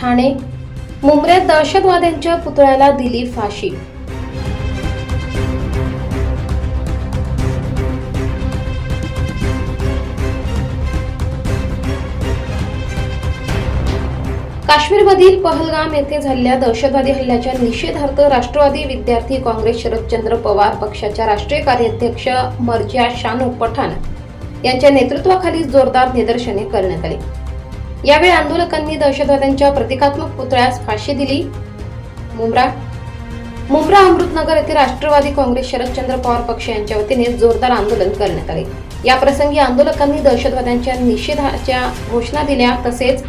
ठाणे मुंबईत दहशतवाद्यांच्या पुतळ्याला दिली फाशी काश्मीरमधील पहलगाम येथे झालेल्या दहशतवादी हल्ल्याच्या निषेधार्थ राष्ट्रवादी विद्यार्थी काँग्रेस शरदचंद्र पवार पक्षाच्या राष्ट्रीय कार्याध्यक्ष मर्जिया शानू पठाण यांच्या नेतृत्वाखाली जोरदार निदर्शने करण्यात आली. यावेळी आंदोलकांनी दहशतवाद्यांच्या प्रतिकात्मक पुतळ्यास फाशी दिली. मुंब्रा मुंब्रा अमृतनगर येथे राष्ट्रवादी काँग्रेस शरदचंद्र पवार पक्ष यांच्या वतीने जोरदार आंदोलन करण्यात आले. या प्रसंगी आंदोलकांनी दहशतवाद्यांच्या निषेधाच्या घोषणा दिल्या तसेच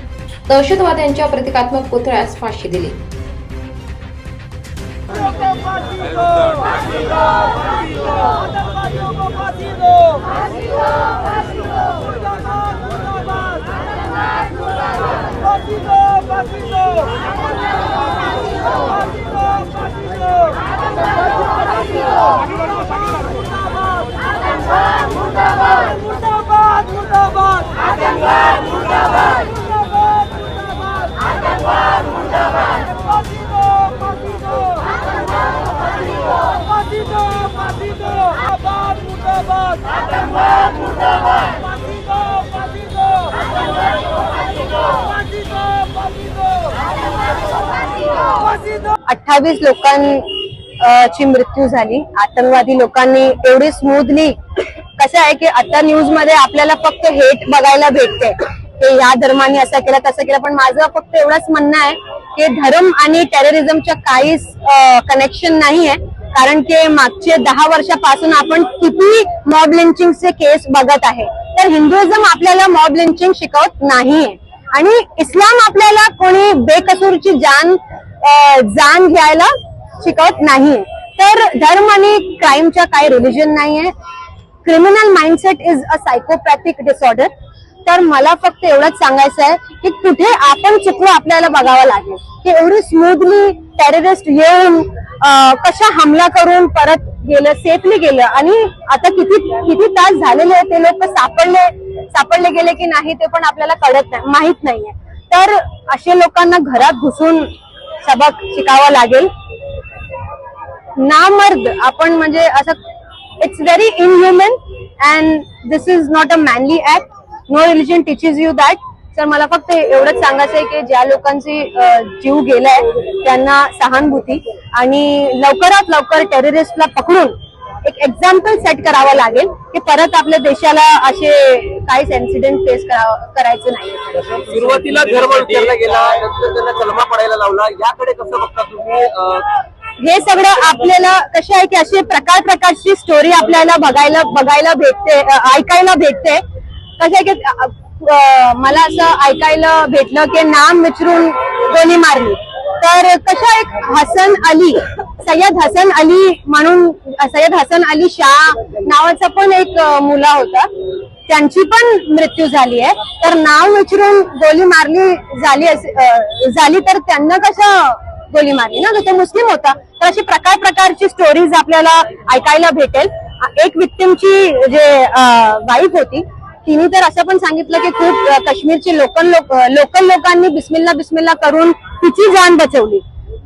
दहशतवाद्यांच्या प्रतिकात्मक पुतळ्यास फाशी दिली आतंकवादियों को फांसी दो मुर्दाबाद मुर्दाबाद फांसी दो फांसी दो फांसी दो फांसी दो मुर्दाबाद अठ्ठावीस लोकांची मृत्यू झाली. आतंकवादी लोकांनी एवढी स्मूथली कसं आहे की आता न्यूजमध्ये आपल्याला फक्त हेट बघायला भेटते की या धर्माने असं केलं तसं केलं पण माझं फक्त एवढंच म्हणणं आहे की धर्म आणि टेररिझमच्या काहीच कनेक्शन नाही आहे कारण की मागचे दहा वर्षापासून आपण किती मॉब लिंचिंगचे केस बघत आहे. तर हिंदुइझम आपल्याला मॉब लिंचिंग शिकवत नाहीये. आणि इस्लाम आपल्याला कोणी बेकसूरची जान जाण घ्यायला शिकवत नाहीये. तर धर्म आणि क्राईमच्या काही रिलिजन नाहीये. Criminal mindset is a psychopathic disorder तर मला फक्त एवढंच सांगायचं आहे की कुठे आपण चुकलो आपल्याला बघावं लागेल. की एवढी स्मूथली टेररिस्ट येऊन कशा हमला करून परत गेलं सेफली गेलं आणि आता किती किती तास झालेले ते लोक सापडले सापडले गेले की नाही ते पण आपल्याला कळत नाही माहीत नाहीये. तर असे लोकांना घरात घुसून सबक शिकावा लागेल. नामर्द आपण म्हणजे असं it's very inhuman and this is not a manly act no religion teaches you that तर मला फक्त एवढंच सांगायचं आहे की ज्या लोकांची जीव गेलाय त्यांना सहानुभूती आणि लवकरात लवकर टेररिस्टला पकडून एक एक्झाम्पल सेट करावं लागेल की परत आपल्या देशाला असे काहीच इन्सिडेंट फेस करायचं नाही सुरुवातीला धर्म विचारला गेला नंतर त्यांना कलमा पडायला लावला. याकडे कसं बघता तुम्ही हे सगळं आपल्याला कसे आहे की असे प्रकार प्रकारची स्टोरी आपल्याला बघायला बघायला भेटते ऐकायला भेटते. कसं आहे की मला असं ऐकायला भेटलं की नाम विचारून गोली मारली. तर कसं एक हसन अली सय्यद हसन अली म्हणून सय्यद हसन अली शाह नावाचा पण एक मुला होता. त्यांची पण मृत्यू झाली आहे. तर नाव विचारून गोली मारली झाली झाली तर त्यांना कसं गोली मारली ना? तो मुस्लिम होता. तर अशी प्रकार प्रकारची स्टोरीज आपल्याला ऐकायला भेटेल. एक विक्टिमची जे वाईफ होती तिने तर असं पण सांगितलं की खूप काश्मीरचे लोकल लोक लोकल लोकांनी बिस्मिल्ला बिस्मिल्ला करून तिची जान बचवली.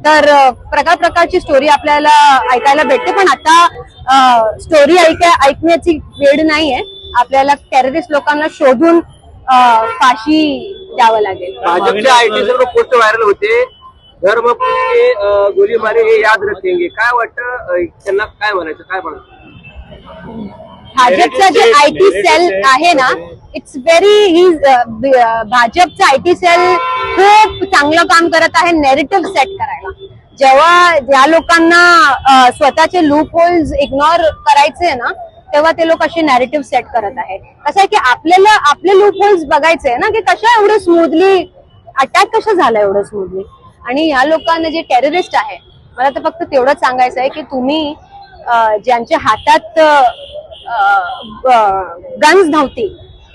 तर प्रकार प्रकारची स्टोरी आपल्याला ऐकायला भेटते पण आता स्टोरी ऐका ऐकण्याची वेळ नाहीये. आपल्याला टेररिस्ट लोकांना शोधून फाशी द्यावं लागेल. पोस्ट व्हायरल होते. धर्म पूछ हे याद रखेंगे. काय वाटतं त्यांना काय म्हणायचं काय म्हणायचं? भाजपचा जे आय टी सेल आहे ना इट्स व्हेरी ही भाजपचं आय टी सेल खूप चांगलं काम करत आहे नेरेटिव्ह सेट करायला. जेव्हा ज्या लोकांना स्वतःचे लूप होल्स इग्नोर करायचे ना तेव्हा ते लोक असे नॅरेटिव्ह सेट करत आहे कसं आहे की आपल्याला आपले लूप होल्स बघायचे ना की कशा एवढं स्मूथली अटॅक कशा झाला एवढं स्मूथली आणि ह्या लोकांना जे टेररिस्ट आहे मला तर फक्त तेवढंच सांगायचं आहे की तुम्ही ज्यांच्या हातात गन्स नव्हती.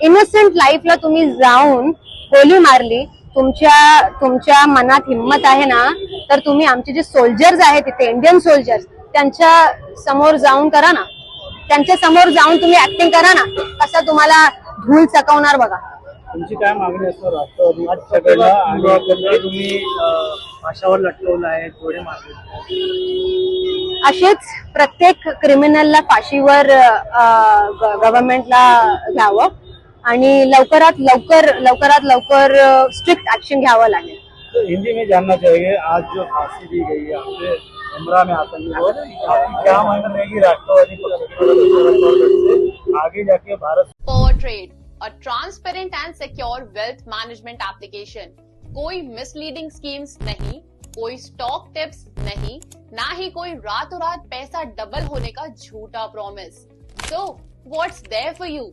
इनोसेंट लाईफला तुम्ही जाऊन गोली मारली. तुमच्या तुमच्या मनात हिंमत आहे ना तर तुम्ही आमचे जे सोल्जर्स आहेत तिथे इंडियन सोल्जर्स त्यांच्यासमोर जाऊन करा ना. त्यांच्यासमोर जाऊन तुम्ही ऍक्टिंग करा ना. कसा तुम्हाला धूळ चकवणार बघा. तुमची काय मागणी असणार? अं, फाशावर लटकवलं आहे थोडे मारले असेच प्रत्येक क्रिमिनलला फाशीवर गव्हर्नमेंटला घ्यावं आणि लवकरात लवकर लवकरात लवकर स्ट्रिक्ट ऍक्शन घ्यावं लागेल. तो हिंदी में जानना चाहिए आज जो फांसी दी गई है आपके उमरा में आतंकी आपकी क्या मांग रहेगी राष्ट्रवादी आगे जाके Bharat Trade, a transparent and secure wealth management application. कोई मिसलीडिंग स्कीम्स नहीं, कोई स्टॉक टिप्स नहीं, ना ही कोई रातों रात पैसा डबल होने का झूठा promise so what's there for you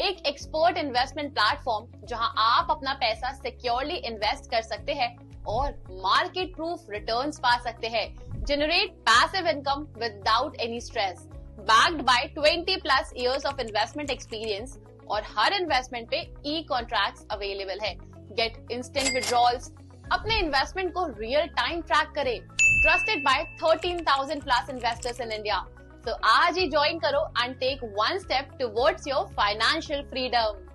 एक एक्सपर्ट इन्वेस्टमेंट प्लेटफॉर्म जहाँ आप अपना पैसा सिक्योरली इन्वेस्ट कर सकते हैं और मार्केट प्रूफ रिटर्न्स पा सकते हैं. Generate passive income without any stress backed by 20 plus years of investment experience और हर इन्वेस्टमेंट पे ई कॉन्ट्रैक्ट्स अवेलेबल है. गेट इंस्टेंट विड्रॉल्स अपने इन्वेस्टमेंट को रियल टाइम ट्रैक करे। Trusted by 13,000 plus investors in India तो आज ही ज्वाइन करो and take one step towards your financial freedom